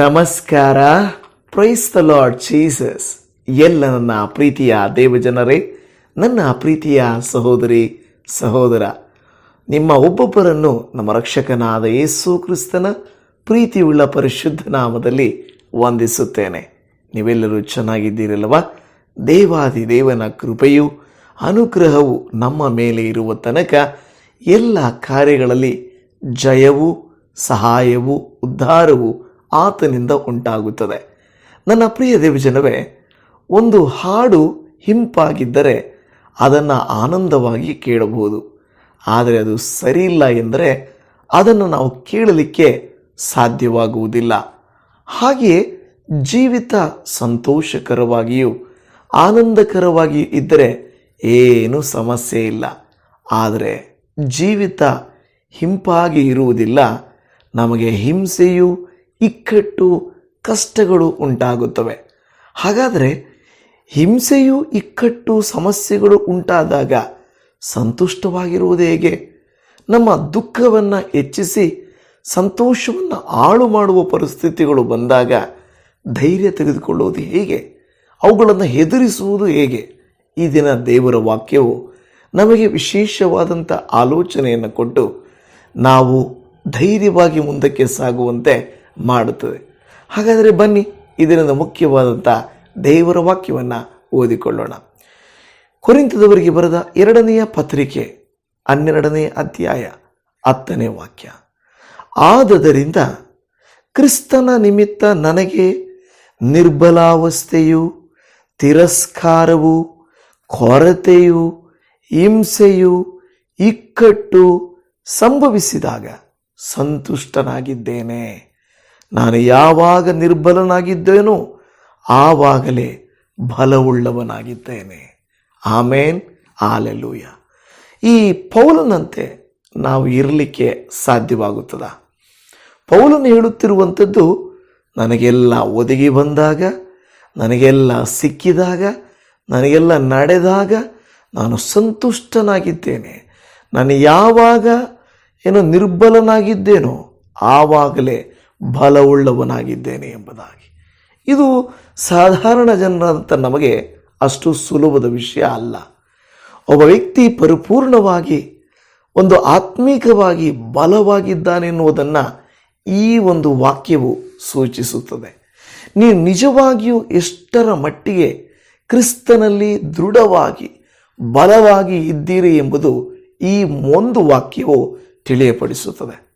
ನಮಸ್ಕಾರ. Praise the lord Jesus ಎಲ್ಲ ನನ್ನ ಪ್ರೀತಿಯ ದೇವಜನರೇ, ನನ್ನ ಪ್ರೀತಿಯ ಸಹೋದರಿ, ಸಹೋದರ, ನಿಮ್ಮ ಒಬ್ಬೊಬ್ಬರನ್ನು ನಮ್ಮ ರಕ್ಷಕನಾದ ಯೇಸು ಕ್ರಿಸ್ತನ ಪ್ರೀತಿಯುಳ್ಳ ಪರಿಶುದ್ಧ ನಾಮದಲ್ಲಿ ವಂದಿಸುತ್ತೇನೆ. ನೀವೆಲ್ಲರೂ ಚೆನ್ನಾಗಿದ್ದೀರಲ್ವ ದೇವಾದಿ ದೇವನ ಕೃಪೆಯು, ಅನುಗ್ರಹವು ನಮ್ಮ ಮೇಲೆ ಇರುವ ತನಕ ಎಲ್ಲ ಕಾರ್ಯಗಳಲ್ಲಿ ಜಯವು, ಸಹಾಯವು, ಉದ್ಧಾರವು ಆತನಿಂದ ಉಂಟಾಗುತ್ತದೆ. ನನ್ನ ಪ್ರಿಯ ದೇವಜನವೇ, ಒಂದು ಹಾಡು ಹಿಂಪಾಗಿದ್ದರೆ ಅದನ್ನು ಆನಂದವಾಗಿ ಕೇಳಬಹುದು. ಆದರೆ ಅದು ಸರಿಯಿಲ್ಲ ಎಂದರೆ ಅದನ್ನು ನಾವು ಕೇಳಲಿಕ್ಕೆ ಸಾಧ್ಯವಾಗುವುದಿಲ್ಲ. ಹಾಗೆಯೇ ಜೀವಿತ ಸಂತೋಷಕರವಾಗಿಯೂ ಆನಂದಕರವಾಗಿಯೂ ಇದ್ದರೆ ಏನೂ ಸಮಸ್ಯೆ ಇಲ್ಲ. ಆದರೆ ಜೀವಿತ ಹಿಂಪಾಗಿ ಇರುವುದಿಲ್ಲ. ನಮಗೆ ಹಿಂಸೆಯು ಇಕ್ಕಟ್ಟು ಕಷ್ಟಗಳು ಉಂಟಾಗುತ್ತವೆ. ಹಾಗಾದರೆ ಹಿಂಸೆಯು ಇಕ್ಕಟ್ಟು ಸಮಸ್ಯೆಗಳು ಉಂಟಾದಾಗ ಸಂತುಷ್ಟವಾಗಿರುವುದು ಹೇಗೆ? ನಮ್ಮ ದುಃಖವನ್ನು ಹೆಚ್ಚಿಸಿ ಸಂತೋಷವನ್ನು ಹಾಳು ಮಾಡುವ ಪರಿಸ್ಥಿತಿಗಳು ಬಂದಾಗ ಧೈರ್ಯ ತೆಗೆದುಕೊಳ್ಳುವುದು ಹೇಗೆ? ಅವುಗಳನ್ನು ಹೆದರಿಸುವುದು ಹೇಗೆ? ಈ ದಿನ ದೇವರ ವಾಕ್ಯವು ನಮಗೆ ವಿಶೇಷವಾದಂಥ ಆಲೋಚನೆಯನ್ನು ಕೊಟ್ಟು ನಾವು ಧೈರ್ಯವಾಗಿ ಮುಂದಕ್ಕೆ ಸಾಗುವಂತೆ ಮಾಡುತ್ತದೆ. ಹಾಗಾದರೆ ಬನ್ನಿ, ಇದರಿಂದ ಮುಖ್ಯವಾದಂಥ ದೇವರ ವಾಕ್ಯವನ್ನು ಓದಿಕೊಳ್ಳೋಣ. ಕುರಿತದವರಿಗೆ ಬರೆದ ಎರಡನೆಯ ಪತ್ರಿಕೆ, ಹನ್ನೆರಡನೇ ಅಧ್ಯಾಯ, ಹತ್ತನೇ ವಾಕ್ಯ. ಆದದರಿಂದ ಕ್ರಿಸ್ತನ ನಿಮಿತ್ತ ನನಗೆ ನಿರ್ಬಲಾವಸ್ಥೆಯು, ತಿರಸ್ಕಾರವು, ಕೊರತೆಯು, ಹಿಂಸೆಯು ಇಕ್ಕಟ್ಟು ಸಂಭವಿಸಿದಾಗ ಸಂತುಷ್ಟನಾಗಿದ್ದೇನೆ. ನಾನು ಯಾವಾಗ ನಿರ್ಬಲನಾಗಿದ್ದೇನೋ ಆವಾಗಲೇ ಬಲವುಳ್ಳವನಾಗಿದ್ದೇನೆ. ಆಮೇನ್. ಆಲೆಲೂಯ ಈ ಪೌಲನಂತೆ ನಾವು ಇರಲಿಕ್ಕೆ ಸಾಧ್ಯವಾಗುತ್ತದ? ಪೌಲನು ಹೇಳುತ್ತಿರುವಂಥದ್ದು ನನಗೆಲ್ಲ ಒದಗಿ ಬಂದಾಗ, ನನಗೆಲ್ಲ ಸಿಕ್ಕಿದಾಗ, ನನಗೆಲ್ಲ ನಡೆದಾಗ ನಾನು ಸಂತುಷ್ಟನಾಗಿದ್ದೇನೆ. ನಾನು ಯಾವಾಗ ಏನೋ ನಿರ್ಬಲನಾಗಿದ್ದೇನೋ ಆವಾಗಲೇ ಬಲವುಳ್ಳವನಾಗಿದ್ದೇನೆ ಎಂಬುದಾಗಿ. ಇದು ಸಾಧಾರಣ ಜನರಂತ ನಮಗೆ ಅಷ್ಟು ಸುಲಭದ ವಿಷಯ ಅಲ್ಲ. ಒಬ್ಬ ವ್ಯಕ್ತಿ ಪರಿಪೂರ್ಣವಾಗಿ, ಒಂದು ಆತ್ಮೀಕವಾಗಿ ಬಲವಾಗಿದ್ದಾನೆನ್ನುವುದನ್ನು ಈ ಒಂದು ವಾಕ್ಯವು ಸೂಚಿಸುತ್ತದೆ. ನೀವು ನಿಜವಾಗಿಯೂ ಎಷ್ಟರ ಮಟ್ಟಿಗೆ ಕ್ರಿಸ್ತನಲ್ಲಿ ದೃಢವಾಗಿ, ಬಲವಾಗಿ ಇದ್ದೀರಿ ಎಂಬುದು ಈ ಒಂದು ವಾಕ್ಯವು ತಿಳಿಯಪಡಿಸುತ್ತದೆ.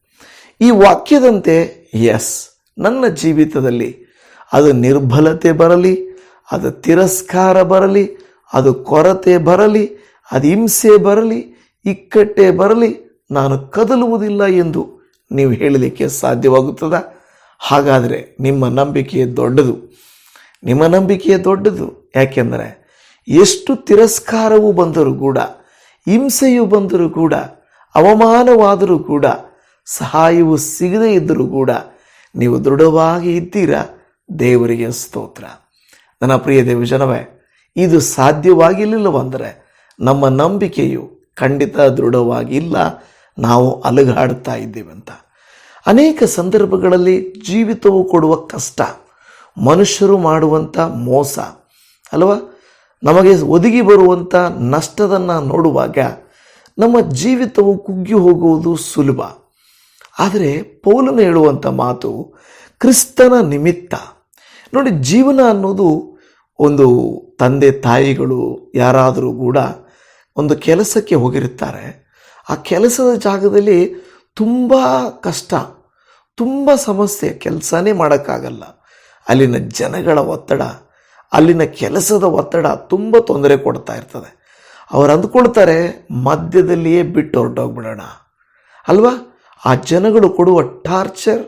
ಈ ವಾಕ್ಯದಂತೆ ಎಸ್ ನನ್ನ ಜೀವಿತದಲ್ಲಿ ಅದು ನಿರ್ಬಲತೆ ಬರಲಿ, ಅದು ತಿರಸ್ಕಾರ ಬರಲಿ, ಅದು ಕೊರತೆ ಬರಲಿ, ಅದು ಹಿಂಸೆ ಬರಲಿ, ಇಕ್ಕಟ್ಟೆ ಬರಲಿ, ನಾನು ಕದಲುವುದಿಲ್ಲ ಎಂದು ನೀವು ಹೇಳಲಿಕ್ಕೆ ಸಾಧ್ಯವಾಗುತ್ತದ? ಹಾಗಾದರೆ ನಿಮ್ಮ ನಂಬಿಕೆ ದೊಡ್ಡದು. ನಿಮ್ಮ ನಂಬಿಕೆ ದೊಡ್ಡದು. ಯಾಕೆಂದರೆ ಎಷ್ಟು ತಿರಸ್ಕಾರವು ಬಂದರೂ ಕೂಡ, ಹಿಂಸೆಯು ಬಂದರೂ ಕೂಡ, ಅವಮಾನವಾದರೂ ಕೂಡ ಸಹಾಯವು ಸಿಗದೇ ಇದ್ದರೂ ಕೂಡ ನೀವು ದೃಢವಾಗಿ ಇದ್ದೀರಾ? ದೇವರಿಗೆ ಸ್ತೋತ್ರ. ನನ್ನ ಪ್ರಿಯ ದೇವಜನವೇ, ಇದು ಸಾಧ್ಯವಾಗಿರಲಿಲ್ಲವಂದರೆ ನಮ್ಮ ನಂಬಿಕೆಯು ಖಂಡಿತ ದೃಢವಾಗಿಲ್ಲ. ನಾವು ಅಲುಗಾಡ್ತಾ ಇದ್ದೇವೆ ಅಂತ ಅನೇಕ ಸಂದರ್ಭಗಳಲ್ಲಿ ಜೀವಿತವು ಕೊಡುವ ಕಷ್ಟ, ಮನುಷ್ಯರು ಮಾಡುವಂಥ ಮೋಸ, ಅಲ್ವಾ? ನಮಗೆ ಒದಗಿ ಬರುವಂಥ ನಷ್ಟದನ್ನು ನೋಡುವಾಗ ನಮ್ಮ ಜೀವಿತವು ಕುಗ್ಗಿ ಹೋಗುವುದು ಸುಲಭ. ಆದರೆ ಪೌಲನು ಹೇಳುವಂಥ ಮಾತು ಕ್ರಿಸ್ತನ ನಿಮಿತ್ತ. ನೋಡಿ, ಜೀವನ ಅನ್ನೋದು ಒಂದು ತಂದೆ ತಾಯಿಗಳು ಯಾರಾದರೂ ಕೂಡ ಒಂದು ಕೆಲಸಕ್ಕೆ ಹೋಗಿರುತ್ತಾರೆ. ಆ ಕೆಲಸದ ಜಾಗದಲ್ಲಿ ತುಂಬ ಕಷ್ಟ, ತುಂಬ ಸಮಸ್ಯೆ, ಕೆಲಸನೇ ಮಾಡೋಕ್ಕಾಗಲ್ಲ. ಅಲ್ಲಿನ ಜನಗಳ ಒತ್ತಡ, ಅಲ್ಲಿನ ಕೆಲಸದ ಒತ್ತಡ ತುಂಬ ತೊಂದರೆ ಕೊಡ್ತಾ ಇರ್ತದೆ. ಅವ್ರು ಅಂದ್ಕೊಳ್ತಾರೆ, ಮಧ್ಯದಲ್ಲಿಯೇ ಬಿಟ್ಟು ಹೊರಟೋಗ್ಬಿಡೋಣ ಅಲ್ವಾ? ಆ ಜನಗಳು ಕೊಡುವ ಟಾರ್ಚರ್,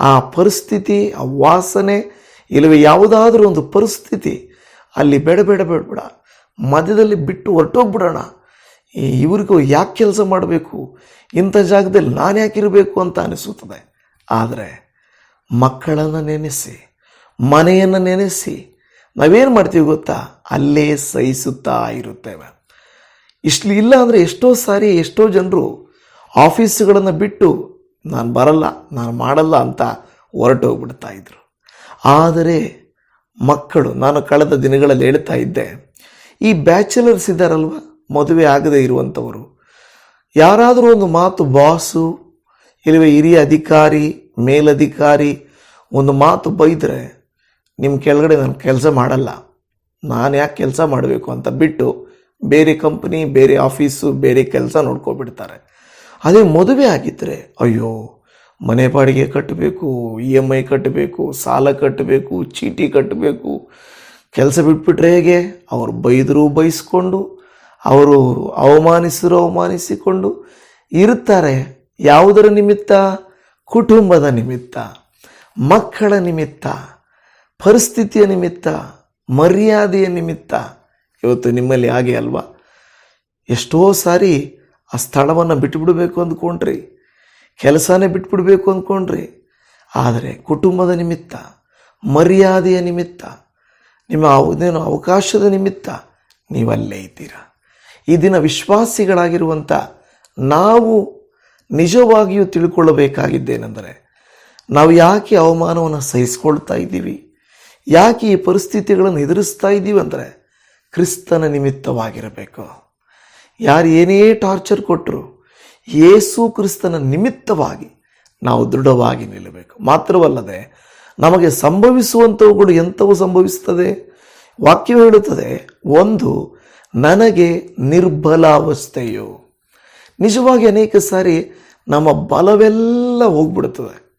ಆ ಪರಿಸ್ಥಿತಿ, ಆ ವಾಸನೆ, ಇಲ್ಲವೇ ಯಾವುದಾದ್ರೂ ಒಂದು ಪರಿಸ್ಥಿತಿ ಅಲ್ಲಿ ಬೇಡ ಬೇಡ ಬೇಡ ಬೇಡ. ಮಧ್ಯದಲ್ಲಿ ಬಿಟ್ಟು ಹೊರಟೋಗ್ಬಿಡೋಣ. ಇವ್ರಿಗೂ ಯಾಕೆ ಕೆಲಸ ಮಾಡಬೇಕು? ಇಂಥ ಜಾಗದಲ್ಲಿ ನಾನು ಯಾಕಿರಬೇಕು ಅಂತ ಅನಿಸುತ್ತದೆ. ಆದರೆ ಮಕ್ಕಳನ್ನು ನೆನೆಸಿ, ಮನೆಯನ್ನು ನೆನೆಸಿ ನಾವೇನು ಮಾಡ್ತೀವಿ ಗೊತ್ತಾ? ಅಲ್ಲೇ ಸಹಿಸುತ್ತಾ ಇರುತ್ತೇವೆ. ಇಷ್ಟು ಇಲ್ಲ ಅಂದರೆ ಎಷ್ಟೋ ಸಾರಿ ಎಷ್ಟೋ ಜನರು ಆಫೀಸುಗಳನ್ನು ಬಿಟ್ಟು ನಾನು ಬರಲ್ಲ, ನಾನು ಮಾಡಲ್ಲ ಅಂತ ಹೊರಟೋಗ್ಬಿಡ್ತಾ ಇದ್ರು. ಆದರೆ ಮಕ್ಕಳು, ನಾನು ಕಳೆದ ದಿನಗಳಲ್ಲಿ ಹೇಳ್ತಾ ಇದ್ದೆ, ಈ ಬ್ಯಾಚುಲರ್ಸ್ ಇದ್ದಾರಲ್ವ ಮದುವೆ ಆಗದೇ ಇರುವಂಥವರು ಯಾರಾದರೂ ಒಂದು ಮಾತು, ಬಾಸು ಇಲ್ಲವೇ ಹಿರಿಯ ಅಧಿಕಾರಿ, ಮೇಲಧಿಕಾರಿ, ಒಂದು ಮಾತು ಬೈದರೆ ನಿಮ್ಮ ಕೆಳಗಡೆ ನಾನು ಕೆಲಸ ಮಾಡಲ್ಲ. ನಾನು ಯಾಕೆ ಕೆಲಸ ಮಾಡಬೇಕು ಅಂತ ಬಿಟ್ಟು ಬೇರೆ ಕಂಪ್ನಿ, ಬೇರೆ ಆಫೀಸು, ಬೇರೆ ಕೆಲಸ ನೋಡ್ಕೊಬಿಡ್ತಾರೆ. ಅದೇ ಮದುವೆ ಆಗಿದ್ದರೆ ಅಯ್ಯೋ, ಮನೆ ಬಾಡಿಗೆ ಕಟ್ಟಬೇಕು ಇ ಎಂ ಐ ಕಟ್ಟಬೇಕು, ಸಾಲ ಕಟ್ಟಬೇಕು, ಚೀಟಿ ಕಟ್ಟಬೇಕು. ಕೆಲಸ ಬಿಟ್ಬಿಟ್ರೆ ಹೇಗೆ? ಅವರು ಬೈದರೂ ಬೈಸ್ಕೊಂಡು, ಅವರು ಅವಮಾನಿಸಿದ್ರು ಅವಮಾನಿಸಿಕೊಂಡು ಇರುತ್ತಾರೆ. ಯಾವುದರ ನಿಮಿತ್ತ? ಕುಟುಂಬದ ನಿಮಿತ್ತ, ಮಕ್ಕಳ ನಿಮಿತ್ತ, ಪರಿಸ್ಥಿತಿಯ ನಿಮಿತ್ತ, ಮರ್ಯಾದೆಯ ನಿಮಿತ್ತ. ಇವತ್ತು ನಿಮ್ಮಲ್ಲಿ ಹಾಗೆ ಅಲ್ವಾ? ಎಷ್ಟೋ ಸಾರಿ ಆ ಸ್ಥಳವನ್ನು ಬಿಟ್ಟುಬಿಡಬೇಕು ಅಂದ್ಕೊಂಡ್ರಿ. ಕೆಲಸನೇ ಬಿಟ್ಬಿಡಬೇಕು ಅಂದ್ಕೊಂಡ್ರಿ. ಆದರೆ ಕುಟುಂಬದ ನಿಮಿತ್ತ, ಮರ್ಯಾದೆಯ ನಿಮಿತ್ತ, ನಿಮ್ಮ ಅದೇನು ಅವಕಾಶದ ನಿಮಿತ್ತ ನೀವಲ್ಲೇ ಇದ್ದೀರಾ. ಈ ದಿನ ವಿಶ್ವಾಸಿಗಳಾಗಿರುವಂಥ ನಾವು ನಿಜವಾಗಿಯೂ ತಿಳ್ಕೊಳ್ಳಬೇಕಾಗಿದ್ದೇನೆಂದರೆ, ನಾವು ಯಾಕೆ ಅವಮಾನವನ್ನು ಸಹಿಸ್ಕೊಳ್ತಾ ಇದ್ದೀವಿ? ಯಾಕೆ ಈ ಪರಿಸ್ಥಿತಿಗಳನ್ನು ಎದುರಿಸ್ತಾ ಇದ್ದೀವಿ ಅಂದರೆ ಕ್ರಿಸ್ತನ ನಿಮಿತ್ತವಾಗಿರಬೇಕು. ಯಾರು ಏನೇ ಟಾರ್ಚರ್ ಕೊಟ್ಟರು ಯೇಸು ಕ್ರಿಸ್ತನ ನಿಮಿತ್ತವಾಗಿ ನಾವು ದೃಢವಾಗಿ ನಿಲ್ಲಬೇಕು. ಮಾತ್ರವಲ್ಲದೆ ನಮಗೆ ಸಂಭವಿಸುವಂಥವುಗಳು ಎಂಥವು ಸಂಭವಿಸ್ತದೆ ವಾಕ್ಯ ಹೇಳುತ್ತದೆ, ಒಂದು ನನಗೆ ನಿರ್ಬಲಾವಸ್ಥೆಯು ನಿಜವಾಗಿ ಅನೇಕ ಸಾರಿ ನಮ್ಮ ಬಲವೆಲ್ಲ ಹೋಗ್ಬಿಡುತ್ತದೆ.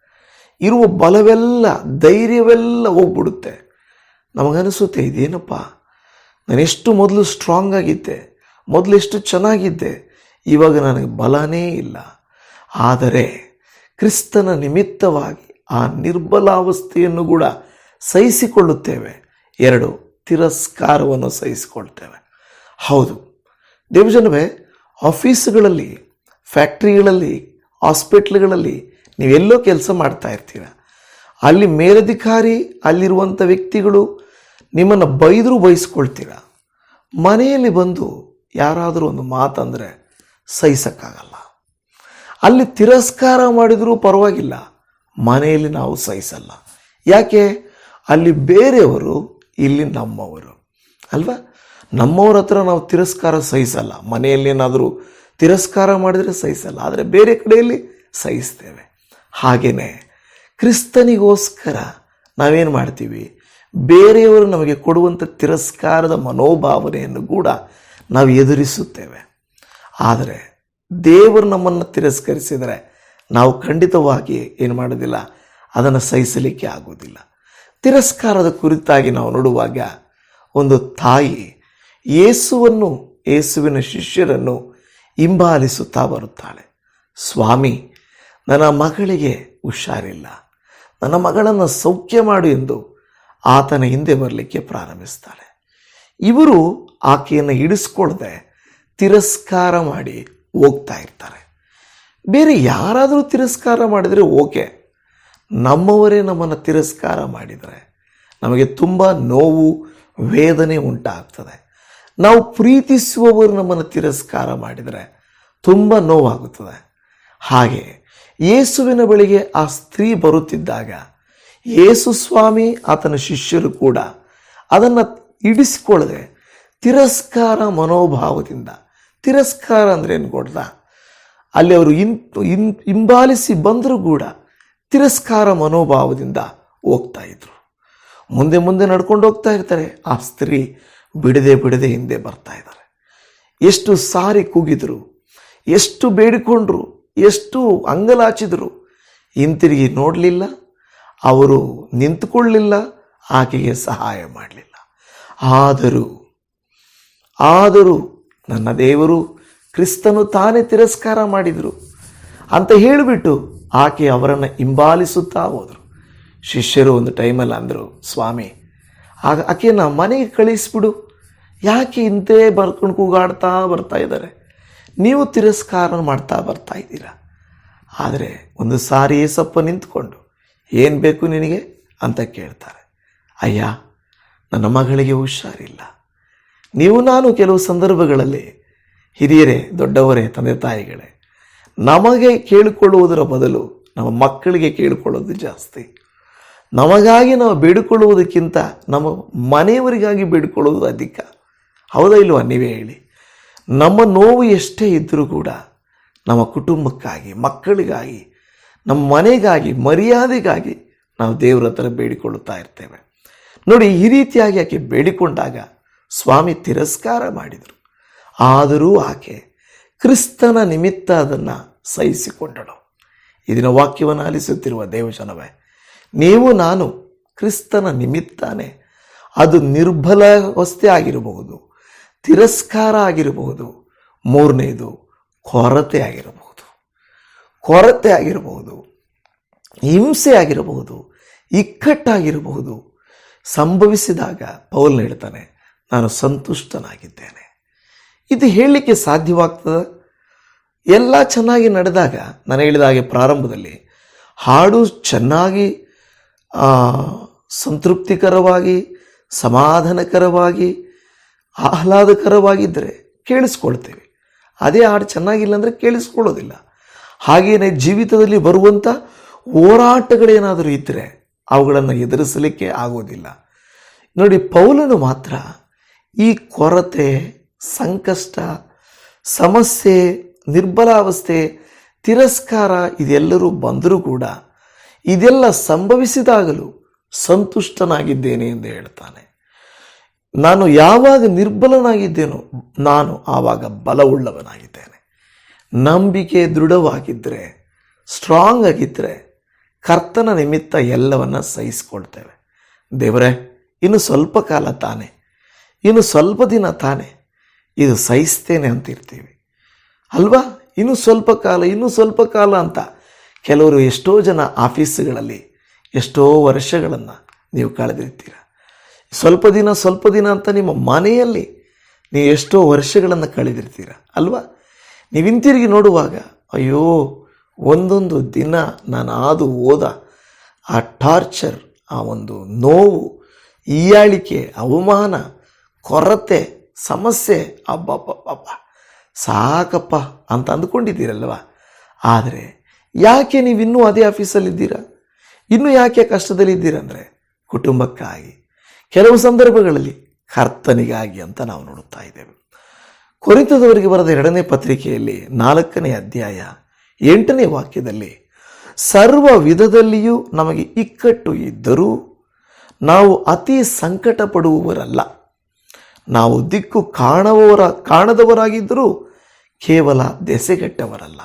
ಇರುವ ಬಲವೆಲ್ಲ, ಧೈರ್ಯವೆಲ್ಲ ಹೋಗ್ಬಿಡುತ್ತೆ. ನಮಗನಿಸುತ್ತೆ ಇದೇನಪ್ಪ? ನಾನೆಷ್ಟು ಮೊದಲು ಸ್ಟ್ರಾಂಗ್ ಆಗಿದ್ದೆ. ಮೊದಲು ಎಷ್ಟು ಚೆನ್ನಾಗಿದ್ದೆ. ಇವಾಗ ನನಗೆ ಬಲನೇ ಇಲ್ಲ. ಆದರೆ ಕ್ರಿಸ್ತನ ನಿಮಿತ್ತವಾಗಿ ಆ ನಿರ್ಬಲಾವಸ್ಥೆಯನ್ನು ಕೂಡ ಸಹಿಸಿಕೊಳ್ಳುತ್ತೇವೆ. ಎರಡು, ತಿರಸ್ಕಾರವನ್ನು ಸಹಿಸಿಕೊಳ್ತೇವೆ. ಹೌದು. ದೇವಜನವೇ, ಆಫೀಸ್ಗಳಲ್ಲಿ, ಫ್ಯಾಕ್ಟ್ರಿಗಳಲ್ಲಿ, ಹಾಸ್ಪಿಟ್ಲ್ಗಳಲ್ಲಿ ನೀವೆಲ್ಲೋ ಕೆಲಸ ಮಾಡ್ತಾ ಇರ್ತೀರ. ಅಲ್ಲಿ ಮೇಲಧಿಕಾರಿ ಅಲ್ಲಿರುವಂಥ ವ್ಯಕ್ತಿಗಳು ನಿಮ್ಮನ್ನು ಬೈದರೂ ಬಯಸ್ಕೊಳ್ತೀರ. ಮನೆಯಲ್ಲಿ ಬಂದು ಯಾರಾದರೂ ಒಂದು ಮಾತಂದರೆ ಸಹಿಸೋಕ್ಕಾಗಲ್ಲ. ಅಲ್ಲಿ ತಿರಸ್ಕಾರ ಮಾಡಿದರೂ ಪರವಾಗಿಲ್ಲ, ಮನೆಯಲ್ಲಿ ನಾವು ಸಹಿಸಲ್ಲ. ಯಾಕೆ? ಅಲ್ಲಿ ಬೇರೆಯವರು, ಇಲ್ಲಿ ನಮ್ಮವರು. ಅಲ್ವಾ? ನಮ್ಮವ್ರ ಹತ್ರ ನಾವು ತಿರಸ್ಕಾರ ಸಹಿಸಲ್ಲ. ಮನೆಯಲ್ಲಿ ಏನಾದರೂ ತಿರಸ್ಕಾರ ಮಾಡಿದರೆ ಸಹಿಸಲ್ಲ. ಆದರೆ ಬೇರೆ ಕಡೆಯಲ್ಲಿ ಸಹಿಸ್ತೇವೆ. ಹಾಗೆಯೇ ಕ್ರಿಸ್ತನಿಗೋಸ್ಕರ ನಾವೇನು ಮಾಡ್ತೀವಿ? ಬೇರೆಯವರು ನಮಗೆ ಕೊಡುವಂಥ ತಿರಸ್ಕಾರದ ಮನೋಭಾವನೆಯನ್ನು ಕೂಡ ನಾವು ಎದುರಿಸುತ್ತೇವೆ. ಆದರೆ ದೇವರು ನಮ್ಮನ್ನು ತಿರಸ್ಕರಿಸಿದರೆ ನಾವು ಖಂಡಿತವಾಗಿ ಏನು ಮಾಡೋದಿಲ್ಲ ಅದನ್ನು ಸಹಿಸಲಿಕ್ಕೆ ಆಗುವುದಿಲ್ಲ. ತಿರಸ್ಕಾರದ ಕುರಿತಾಗಿ ನಾವು ನೋಡುವಾಗ ಒಂದು ತಾಯಿ ಯೇಸುವನ್ನು, ಯೇಸುವಿನ ಶಿಷ್ಯರನ್ನು ಹಿಂಬಾಲಿಸುತ್ತಾ ಬರುತ್ತಾಳೆ. ಸ್ವಾಮಿ, ನನ್ನ ಮಗಳಿಗೆ ಹುಷಾರಿಲ್ಲ. ನನ್ನ ಮಗಳನ್ನು ಸೌಖ್ಯ ಮಾಡು ಎಂದು ಆತನ ಹಿಂದೆ ಬರಲಿಕ್ಕೆ ಪ್ರಾರಂಭಿಸ್ತಾಳೆ. ಇವರು ಆಕೆಯನ್ನು ಹಿಡಿಸ್ಕೊಳ್ದೆ ತಿರಸ್ಕಾರ ಮಾಡಿ ಹೋಗ್ತಾ ಇರ್ತಾರೆ. ಬೇರೆ ಯಾರಾದರೂ ತಿರಸ್ಕಾರ ಮಾಡಿದರೆ ಓಕೆ. ನಮ್ಮವರೇ ನಮ್ಮನ್ನು ತಿರಸ್ಕಾರ ಮಾಡಿದರೆ ನಮಗೆ ತುಂಬ ನೋವು, ವೇದನೆ ಉಂಟಾಗ್ತದೆ. ನಾವು ಪ್ರೀತಿಸುವವರು ನಮ್ಮನ್ನು ತಿರಸ್ಕಾರ ಮಾಡಿದರೆ ತುಂಬ ನೋವಾಗುತ್ತದೆ. ಹಾಗೆ ಯೇಸುವಿನ ಬಳಿಗೆ ಆ ಸ್ತ್ರೀ ಬರುತ್ತಿದ್ದಾಗ ಯೇಸು ಸ್ವಾಮಿ, ಆತನ ಶಿಷ್ಯರು ಕೂಡ ಅದನ್ನು ಇಡಿಸಿಕೊಳ್ಳದೆ ತಿರಸ್ಕಾರ ಮನೋಭಾವದಿಂದ. ತಿರಸ್ಕಾರ ಅಂದರೆ ಏನು ಕೊಡ್ದ ಅಲ್ಲಿ ಅವರು ಇನ್ ಇನ್, ಹಿಂಬಾಲಿಸಿ ಬಂದರೂ ಕೂಡ ತಿರಸ್ಕಾರ ಮನೋಭಾವದಿಂದ ಹೋಗ್ತಾ ಇದ್ರು. ಮುಂದೆ ಮುಂದೆ ನಡ್ಕೊಂಡು ಹೋಗ್ತಾ ಇರ್ತಾರೆ. ಆ ಸ್ತ್ರೀ ಬಿಡದೆ ಬಿಡದೆ ಹಿಂದೆ ಬರ್ತಾ ಇದ್ದಾರೆ. ಎಷ್ಟು ಸಾರಿ ಕೂಗಿದ್ರು, ಎಷ್ಟು ಬೇಡಿಕೊಂಡ್ರು, ಎಷ್ಟು ಅಂಗಲಾಚಿದ್ರು, ಹಿಂತಿರುಗಿ ನೋಡಲಿಲ್ಲ, ಅವರು ನಿಂತುಕೊಳ್ಳಲಿಲ್ಲ ಆಕೆಗೆ ಸಹಾಯ ಮಾಡಲಿಲ್ಲ. ಆದರೂ ಆದರೂ ನನ್ನ ದೇವರು ಕ್ರಿಸ್ತನು ತಾನೇ ತಿರಸ್ಕಾರ ಮಾಡಿದರು ಅಂತ ಹೇಳಿಬಿಟ್ಟು ಆಕೆ ಅವರನ್ನು ಹಿಂಬಾಲಿಸುತ್ತಾ ಹೋದರು. ಶಿಷ್ಯರು ಒಂದು ಟೈಮಲ್ಲಿ ಅಂದರು, ಸ್ವಾಮಿ, ಆಗ ಆಕೆಯನ್ನು ಮನೆಗೆ ಕಳಿಸ್ಬಿಡು. ಯಾಕೆ ಇಂತೆ ಬರ್ಕೊಂಡು ಕೂಗಾಡ್ತಾ ಬರ್ತಾ ಇದ್ದಾರೆ? ನೀವು ತಿರಸ್ಕಾರ ಮಾಡ್ತಾ ಬರ್ತಾ ಇದ್ದೀರಾ? ಆದರೆ ಒಂದು ಸಾರಿ ಏಸಪ್ಪ ನಿಂತ್ಕೊಂಡು, ಏನು ಬೇಕು ನಿನಗೆ? ಅಂತ ಕೇಳ್ತಾರೆ. ಅಯ್ಯ, ನನ್ನ ಮಗಳಿಗೆ ಹುಷಾರಿಲ್ಲ. ನೀವು ನಾನು ಕೆಲವು ಸಂದರ್ಭಗಳಲ್ಲಿ ಹಿರಿಯರೇ, ದೊಡ್ಡವರೇ, ತಂದೆ ತಾಯಿಗಳೇ, ನಮಗೆ ಕೇಳಿಕೊಳ್ಳುವುದರ ಬದಲು ನಮ್ಮ ಮಕ್ಕಳಿಗೆ ಕೇಳಿಕೊಳ್ಳೋದು ಜಾಸ್ತಿ. ನಮಗಾಗಿ ನಾವು ಬೇಡಿಕೊಳ್ಳುವುದಕ್ಕಿಂತ ನಮ್ಮ ಮನೆಯವರಿಗಾಗಿ ಬೇಡಿಕೊಳ್ಳುವುದು ಅಧಿಕ. ಹೌದಾ ಇಲ್ವಾ? ನೀವೇ ಹೇಳಿ. ನಮ್ಮ ನೋವು ಎಷ್ಟೇ ಇದ್ದರೂ ಕೂಡ ನಮ್ಮ ಕುಟುಂಬಕ್ಕಾಗಿ, ಮಕ್ಕಳಿಗಾಗಿ, ನಮ್ಮ ಮನೆಗಾಗಿ, ಮರ್ಯಾದೆಗಾಗಿ ನಾವು ದೇವರ ಹತ್ರ ಬೇಡಿಕೊಳ್ಳುತ್ತಾ ಇರ್ತೇವೆ. ನೋಡಿ, ಈ ರೀತಿಯಾಗಿ ಆಕೆ ಬೇಡಿಕೊಂಡಾಗ ಸ್ವಾಮಿ ತಿರಸ್ಕಾರ ಮಾಡಿದರು. ಆದರೂ ಆಕೆ ಕ್ರಿಸ್ತನ ನಿಮಿತ್ತ ಅದನ್ನು ಸಹಿಸಿಕೊಂಡಳು. ಇದನ್ನ ವಾಕ್ಯವನ್ನು ಆಲಿಸುತ್ತಿರುವ ದೇವಜನವೇ, ನೀವು ನಾನು ಕ್ರಿಸ್ತನ ನಿಮಿತ್ತಾನೆ ಅದು ನಿರ್ಬಲಾವಸ್ಥೆ ಆಗಿರಬಹುದು, ತಿರಸ್ಕಾರ ಆಗಿರಬಹುದು, ಮೂರನೇದು ಕೊರತೆ ಆಗಿರಬಹುದು. ಕೊರತೆ ಆಗಿರಬಹುದು, ಹಿಂಸೆ ಆಗಿರಬಹುದು, ಇಕ್ಕಟ್ಟಾಗಿರಬಹುದು. ಸಂಭವಿಸಿದಾಗ ಪೌಲ್ ಹೇಳ್ತಾನೆ ನಾನು ಸಂತುಷ್ಟನಾಗಿದ್ದೇನೆ. ಇದು ಹೇಳಲಿಕ್ಕೆ ಸಾಧ್ಯವಾಗ್ತದೆ? ಎಲ್ಲ ಚೆನ್ನಾಗಿ ನಡೆದಾಗ, ನಾನು ಹೇಳಿದ ಹಾಗೆ ಪ್ರಾರಂಭದಲ್ಲಿ, ಹಾಡು ಚೆನ್ನಾಗಿ ಸಂತೃಪ್ತಿಕರವಾಗಿ, ಸಮಾಧಾನಕರವಾಗಿ, ಆಹ್ಲಾದಕರವಾಗಿದ್ದರೆ ಕೇಳಿಸ್ಕೊಳ್ತೇವೆ. ಅದೇ ಹಾಡು ಚೆನ್ನಾಗಿಲ್ಲ ಅಂದರೆ ಕೇಳಿಸ್ಕೊಳ್ಳೋದಿಲ್ಲ. ಹಾಗೆಯೇ ಜೀವಿತದಲ್ಲಿ ಬರುವಂಥ ಹೋರಾಟಗಳೇನಾದರೂ ಇದ್ದರೆ ಅವುಗಳನ್ನು ಎದುರಿಸಲಿಕ್ಕೆ ಆಗೋದಿಲ್ಲ. ನೋಡಿ, ಪೌಲನು ಮಾತ್ರ ಈ ಕೊರತೆ, ಸಂಕಷ್ಟ, ಸಮಸ್ಯೆ, ನಿರ್ಬಲಾವಸ್ಥೆ, ತಿರಸ್ಕಾರ ಇದೆಲ್ಲರೂ ಬಂದರೂ ಕೂಡ ಇದೆಲ್ಲ ಸಂಭವಿಸಿದಾಗಲೂ ಸಂತುಷ್ಟನಾಗಿದ್ದೇನೆ ಎಂದು ಹೇಳ್ತಾನೆ. ನಾನು ಯಾವಾಗ ನಿರ್ಬಲನಾಗಿದ್ದೇನೋ ನಾನು ಆವಾಗ ಬಲವುಳ್ಳವನಾಗಿದ್ದೇನೆ. ನಂಬಿಕೆ ದೃಢವಾಗಿದ್ದರೆ ಸ್ಟ್ರಾಂಗ್ ಆಗಿದ್ದರೆ ಕರ್ತನ ನಿಮಿತ್ತ ಎಲ್ಲವನ್ನ ಸಹಿಸಿಕೊಳ್ತೇವೆ. ದೇವರೇ, ಇನ್ನು ಸ್ವಲ್ಪ ಕಾಲ ತಾನೆ. ಇನ್ನು ಸ್ವಲ್ಪ ದಿನ ತಾನೇ ಇದು ಸಹಿಸ್ತೇನೆ ಅಂತಿರ್ತೀವಿ. ಅಲ್ವಾ? ಇನ್ನು ಸ್ವಲ್ಪ ಕಾಲ, ಇನ್ನು ಸ್ವಲ್ಪ ಕಾಲ ಅಂತ ಕೆಲವರು ಎಷ್ಟೋ ಜನ ಆಫೀಸ್ಗಳಲ್ಲಿ, ಎಷ್ಟೋ ವರ್ಷಗಳನ್ನು ನೀವು ಕಳೆದಿರ್ತೀರ. ಸ್ವಲ್ಪ ದಿನ ಸ್ವಲ್ಪ ದಿನ ಅಂತ ನಿಮ್ಮ ಮನೆಯಲ್ಲಿ ನೀವು ಎಷ್ಟೋ ವರ್ಷಗಳನ್ನು ಕಳೆದಿರ್ತೀರ. ಅಲ್ವಾ? ನೀವು ಹಿಂತಿರುಗಿ ನೋಡುವಾಗ, ಅಯ್ಯೋ, ಒಂದೊಂದು ದಿನ ನಾನು ಆದು ಹೋದ ಆ ಟಾರ್ಚರ್, ಆ ಒಂದು ನೋವು ಈಯಾಳಿಕೆ ಅವಮಾನ ಕೊರತೆ, ಸಮಸ್ಯೆ ಅಬ್ಬಬ್ಬಬ್ಬ ಸಾಕಪ್ಪ ಅಂತ ಅಂದ್ಕೊಂಡಿದ್ದೀರಲ್ವ? ಆದರೆ ಯಾಕೆ ನೀವು ಇನ್ನೂ ಅದೇ ಆಫೀಸಲ್ಲಿದ್ದೀರಾ? ಇನ್ನೂ ಯಾಕೆ ಕಷ್ಟದಲ್ಲಿದ್ದೀರಂದರೆ ಕುಟುಂಬಕ್ಕಾಗಿ. ಕೆಲವು ಸಂದರ್ಭಗಳಲ್ಲಿ ಕರ್ತನಿಗಾಗಿ ಅಂತ ನಾವು ನೋಡುತ್ತಾ ಇದ್ದೇವೆ. ಕೊರಿತದವರಿಗೆ ಬರೆದ ಎರಡನೇ ಪತ್ರಿಕೆಯಲ್ಲಿ ನಾಲ್ಕನೇ ಅಧ್ಯಾಯ ಎಂಟನೇ ವಾಕ್ಯದಲ್ಲಿ, ಸರ್ವ ವಿಧದಲ್ಲಿಯೂ ನಮಗೆ ಇಕ್ಕಟ್ಟು ಇದ್ದರೂ ನಾವು ಅತಿ ಸಂಕಟ ಪಡುವವರಲ್ಲ ನಾವು ದಿಕ್ಕು ಕಾಣುವವರ, ಕಾಣದವರಾಗಿದ್ದರೂ ಕೇವಲ ದೆಸೆಗೆಟ್ಟವರಲ್ಲ.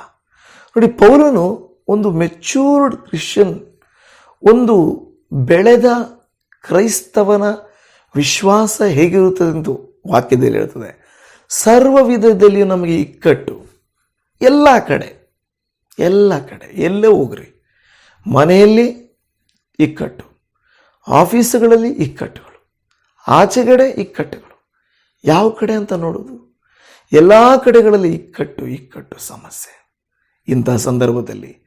ನೋಡಿ, ಪೌಲನು ಒಂದು ಮೆಚ್ಯೂರ್ಡ್ ಕ್ರಿಶ್ಚಿಯನ್, ಒಂದು ಬೆಳೆದ ಕ್ರೈಸ್ತವನ ವಿಶ್ವಾಸ ಹೇಗಿರುತ್ತದೆಂದು ವಾಕ್ಯದಲ್ಲಿ ಹೇಳುತ್ತದೆ ಸರ್ವ ವಿಧದಲ್ಲಿಯೂ ನಮಗೆ ಇಕ್ಕಟ್ಟು. ಎಲ್ಲ ಕಡೆ ಎಲ್ಲ ಕಡೆ, ಎಲ್ಲೇ ಹೋಗ್ರಿ, ಮನೆಯಲ್ಲಿ ಇಕ್ಕಟ್ಟು, ಆಫೀಸುಗಳಲ್ಲಿ ಇಕ್ಕಟ್ಟುಗಳು, ಆಚೆಗಡೆ ಇಕ್ಕಟ್ಟುಗಳು. ಯಾವ ಕಡೆ ಅಂತ ನೋಡೋದು ಎಲ್ಲ ಕಡೆಗಳಲ್ಲಿ ಇಕ್ಕಟ್ಟು ಇಕ್ಕಟ್ಟು ಸಮಸ್ಯೆ. ಇಂತಹ ಸಂದರ್ಭದಲ್ಲಿ